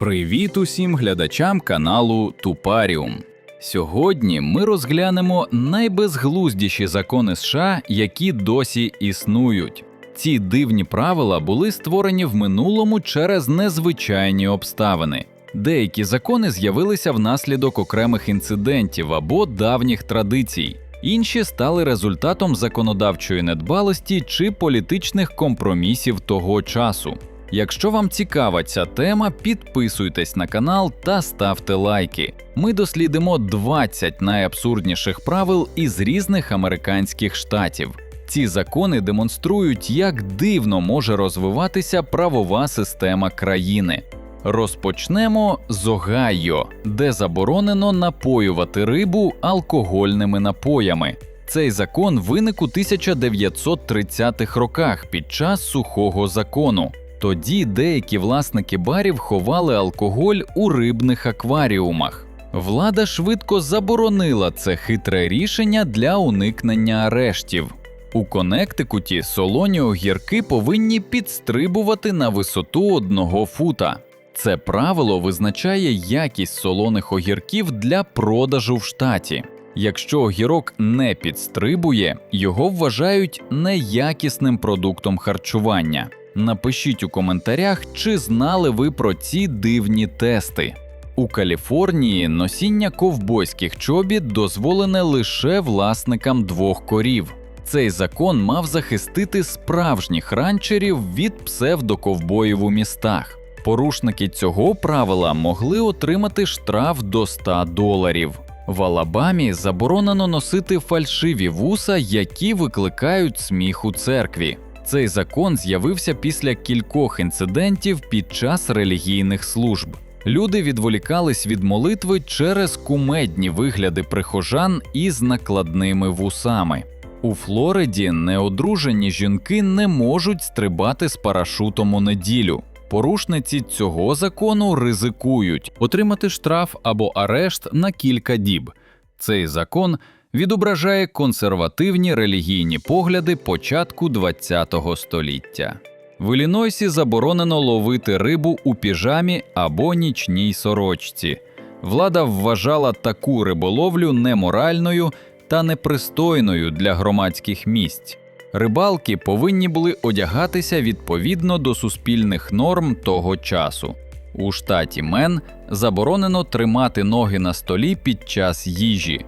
Привіт усім глядачам каналу Тупаріум. Сьогодні ми розглянемо найбезглуздіші закони США, які досі існують. Ці дивні правила були створені в минулому через незвичайні обставини. Деякі закони з'явилися внаслідок окремих інцидентів або давніх традицій, інші стали результатом законодавчої недбалості чи політичних компромісів того часу. Якщо вам цікава ця тема, підписуйтесь на канал та ставте лайки. Ми дослідимо 20 найабсурдніших правил із різних американських штатів. Ці закони демонструють, як дивно може розвиватися правова система країни. Розпочнемо з Огайо, де заборонено напоювати рибу алкогольними напоями. Цей закон виник у 1930-х роках під час сухого закону. Тоді деякі власники барів ховали алкоголь у рибних акваріумах. Влада швидко заборонила це хитре рішення для уникнення арештів. У Коннектикуті солоні огірки повинні підстрибувати на висоту одного фута. Це правило визначає якість солоних огірків для продажу в штаті. Якщо огірок не підстрибує, його вважають неякісним продуктом харчування. Напишіть у коментарях, чи знали ви про ці дивні тести. У Каліфорнії носіння ковбойських чобіт дозволене лише власникам двох корів. Цей закон мав захистити справжніх ранчерів від псевдоковбоїв у містах. Порушники цього правила могли отримати штраф до 100 доларів. В Алабамі заборонено носити фальшиві вуса, які викликають сміх у церкві. Цей закон з'явився після кількох інцидентів під час релігійних служб. Люди відволікались від молитви через кумедні вигляди прихожан із накладними вусами. У Флориді неодружені жінки не можуть стрибати з парашутом у неділю. Порушниці цього закону ризикують отримати штраф або арешт на кілька діб. Цей закон відображає консервативні релігійні погляди початку ХХ століття. В Іллінойсі заборонено ловити рибу у піжамі або нічній сорочці. Влада вважала таку риболовлю неморальною та непристойною для громадських місць. Рибалки повинні були одягатися відповідно до суспільних норм того часу. У штаті Мен заборонено тримати ноги на столі під час їжі.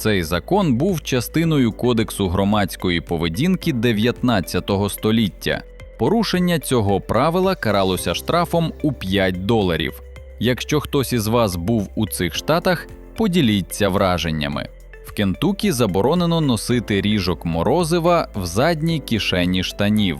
Цей закон був частиною Кодексу громадської поведінки 19 століття. Порушення цього правила каралося штрафом у 5 доларів. Якщо хтось із вас був у цих штатах, поділіться враженнями. В Кентукі заборонено носити ріжок морозива в задній кишені штанів.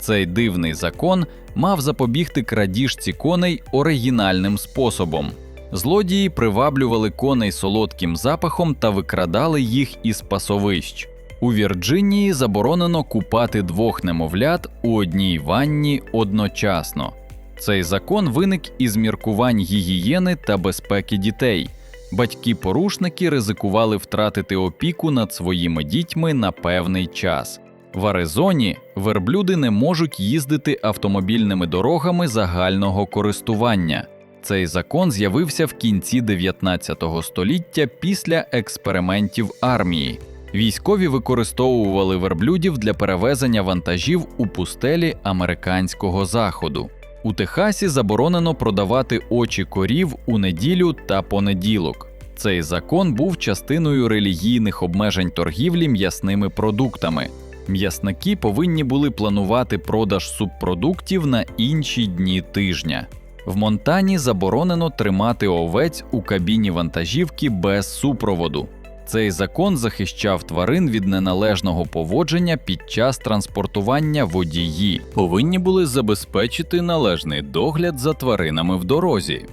Цей дивний закон мав запобігти крадіжці коней оригінальним способом. Злодії приваблювали коней солодким запахом та викрадали їх із пасовищ. У Вірджинії заборонено купати двох немовлят у одній ванні одночасно. Цей закон виник із міркувань гігієни та безпеки дітей. Батьки-порушники ризикували втратити опіку над своїми дітьми на певний час. В Аризоні верблюди не можуть їздити автомобільними дорогами загального користування. Цей закон з'явився в кінці 19 століття після експериментів армії. Військові використовували верблюдів для перевезення вантажів у пустелі американського заходу. У Техасі заборонено продавати очі корів у неділю та понеділок. Цей закон був частиною релігійних обмежень торгівлі м'ясними продуктами. М'ясники повинні були планувати продаж субпродуктів на інші дні тижня. В Монтані заборонено тримати овець у кабіні вантажівки без супроводу. Цей закон захищав тварин від неналежного поводження під час транспортування водії. Повинні були забезпечити належний догляд за тваринами в дорозі.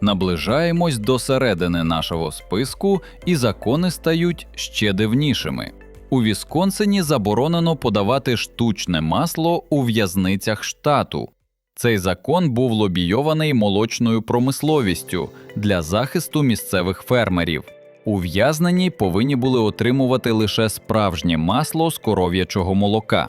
Наближаємось до середини нашого списку, і закони стають ще дивнішими. У Вісконсині заборонено подавати штучне масло у в'язницях штату. Цей закон був лобійований молочною промисловістю для захисту місцевих фермерів. Ув'язнені повинні були отримувати лише справжнє масло з коров'ячого молока.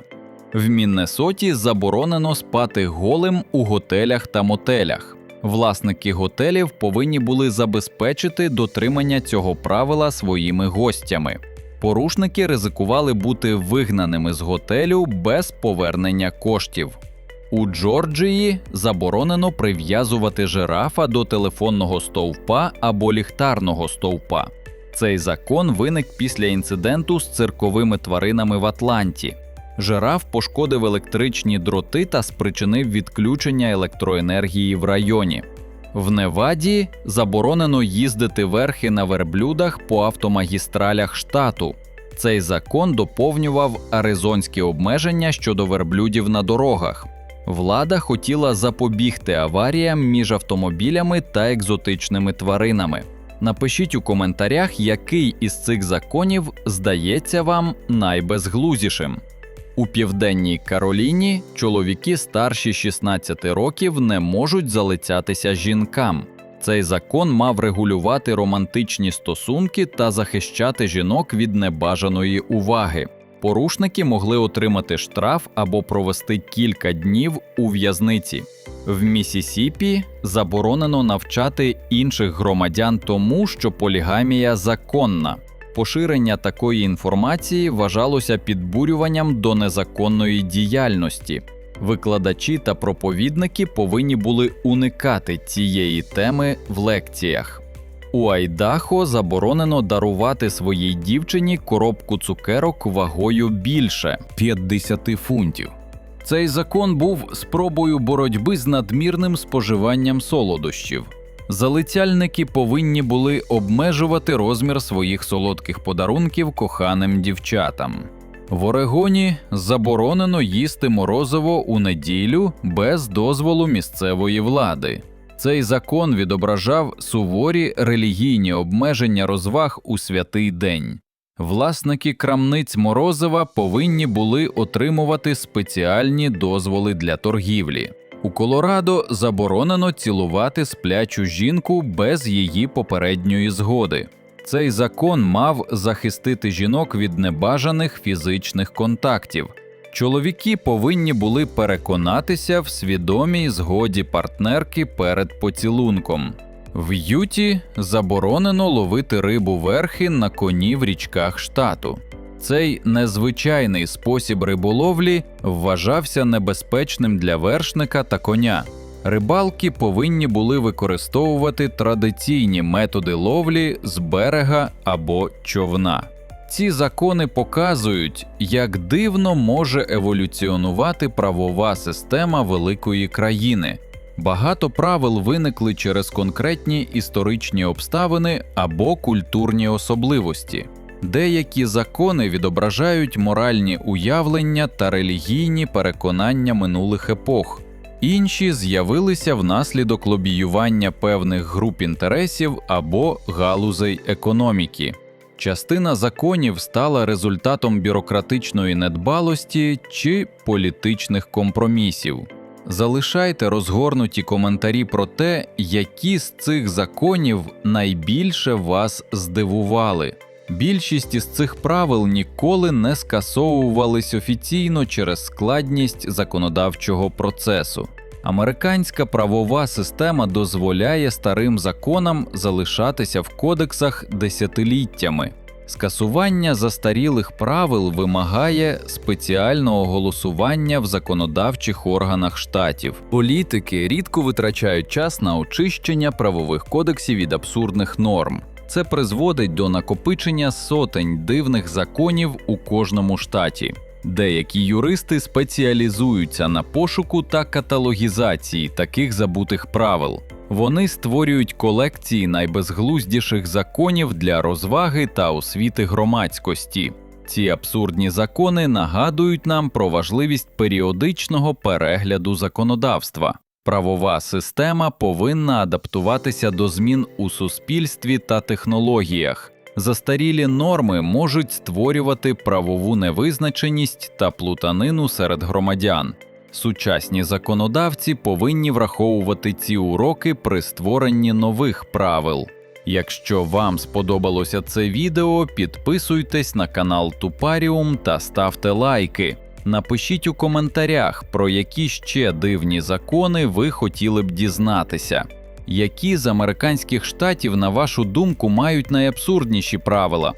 В Міннесоті заборонено спати голим у готелях та мотелях. Власники готелів повинні були забезпечити дотримання цього правила своїми гостями. Порушники ризикували бути вигнаними з готелю без повернення коштів. У Джорджії заборонено прив'язувати жирафа до телефонного стовпа або ліхтарного стовпа. Цей закон виник після інциденту з цирковими тваринами в Атланті. Жираф пошкодив електричні дроти та спричинив відключення електроенергії в районі. В Неваді заборонено їздити верхи на верблюдах по автомагістралях штату. Цей закон доповнював аризонські обмеження щодо верблюдів на дорогах. Влада хотіла запобігти аваріям між автомобілями та екзотичними тваринами. Напишіть у коментарях, який із цих законів здається вам найбезглузішим. У південній Кароліні чоловіки старші 16 років не можуть залицятися жінкам. Цей закон мав регулювати романтичні стосунки та захищати жінок від небажаної уваги. Порушники могли отримати штраф або провести кілька днів у в'язниці. В Місісіпі заборонено навчати інших громадян тому, що полігамія законна. Поширення такої інформації вважалося підбурюванням до незаконної діяльності. Викладачі та проповідники повинні були уникати цієї теми в лекціях. У Айдахо заборонено дарувати своїй дівчині коробку цукерок вагою більше 50 фунтів. Цей закон був спробою боротьби з надмірним споживанням солодощів. Залицяльники повинні були обмежувати розмір своїх солодких подарунків коханим дівчатам. В Орегоні заборонено їсти морозиво у неділю без дозволу місцевої влади. Цей закон відображав суворі релігійні обмеження розваг у святий день. Власники крамниць морозива повинні були отримувати спеціальні дозволи для торгівлі. У Колорадо заборонено цілувати сплячу жінку без її попередньої згоди. Цей закон мав захистити жінок від небажаних фізичних контактів. Чоловіки повинні були переконатися в свідомій згоді партнерки перед поцілунком. В Юті заборонено ловити рибу верхи на коні в річках штату. Цей незвичайний спосіб риболовлі вважався небезпечним для вершника та коня. Рибалки повинні були використовувати традиційні методи ловлі з берега або човна. Ці закони показують, як дивно може еволюціонувати правова система великої країни. Багато правил виникли через конкретні історичні обставини або культурні особливості. Деякі закони відображають моральні уявлення та релігійні переконання минулих епох, інші з'явилися внаслідок лобіювання певних груп інтересів або галузей економіки. Частина законів стала результатом бюрократичної недбалості чи політичних компромісів. Залишайте розгорнуті коментарі про те, які з цих законів найбільше вас здивували. Більшість із цих правил ніколи не скасовувались офіційно через складність законодавчого процесу. Американська правова система дозволяє старим законам залишатися в кодексах десятиліттями. Скасування застарілих правил вимагає спеціального голосування в законодавчих органах штатів. Політики рідко витрачають час на очищення правових кодексів від абсурдних норм. Це призводить до накопичення сотень дивних законів у кожному штаті. Деякі юристи спеціалізуються на пошуку та каталогізації таких забутих правил. Вони створюють колекції найбезглуздіших законів для розваги та освіти громадськості. Ці абсурдні закони нагадують нам про важливість періодичного перегляду законодавства. Правова система повинна адаптуватися до змін у суспільстві та технологіях. Застарілі норми можуть створювати правову невизначеність та плутанину серед громадян. Сучасні законодавці повинні враховувати ці уроки при створенні нових правил. Якщо вам сподобалося це відео, підписуйтесь на канал Тупаріум та ставте лайки. Напишіть у коментарях, про які ще дивні закони ви хотіли б дізнатися. Які з американських штатів, на вашу думку, мають найабсурдніші правила?